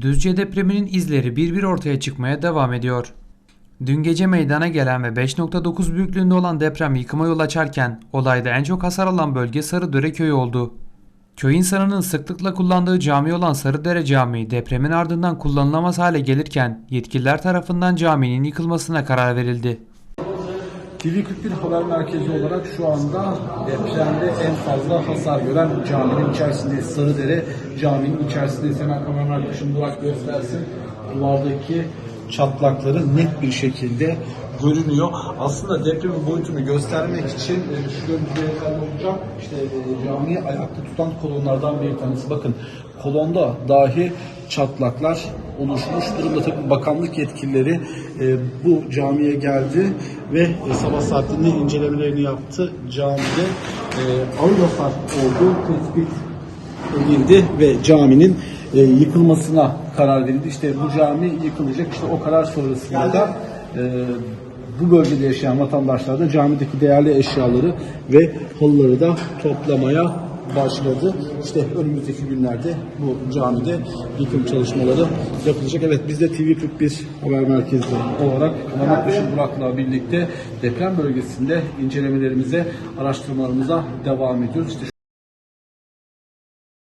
Düzce depreminin izleri bir bir ortaya çıkmaya devam ediyor. Dün gece meydana gelen ve 5.9 büyüklüğünde olan deprem yıkıma yol açarken olayda en çok hasar alan bölge Sarıdere köyü oldu. Köy insanının sıklıkla kullandığı cami olan Sarıdere Camii depremin ardından kullanılamaz hale gelirken yetkililer tarafından caminin yıkılmasına karar verildi. TV41 Haber Merkezi olarak şu anda depremde en fazla hasar gören caminin içerisindeyiz. Sarıdere caminin içerisindeyiz. Hemen kameraman arkadaşım Burak göstersin. Duvardaki çatlakları net bir şekilde görünüyor. Aslında depremin boyutunu göstermek için e, şu görüntüye yeterli olacak. İşte e, camiyi ayakta tutan kolonlardan bir tanesi. Bakın kolonda dahi çatlaklar oluşmuş durumda. Tabii bakanlık yetkilileri e, bu camiye geldi ve e, sabah saatinde incelemelerini yaptı. Camide e, ağır olduğu tespit edildi ve caminin e, yıkılmasına karar verildi. İşte bu cami yıkılacak. İşte o karar sonrasında da e, bu bölgede yaşayan vatandaşlar da camideki değerli eşyaları ve halıları da toplamaya başladı. İşte önümüzdeki günlerde bu camide yıkım çalışmaları yapılacak. Evet biz de TV41 haber merkezi olarak Mehmet Işıl Burak'la birlikte deprem bölgesinde incelemelerimize, araştırmalarımıza devam ediyoruz. İşte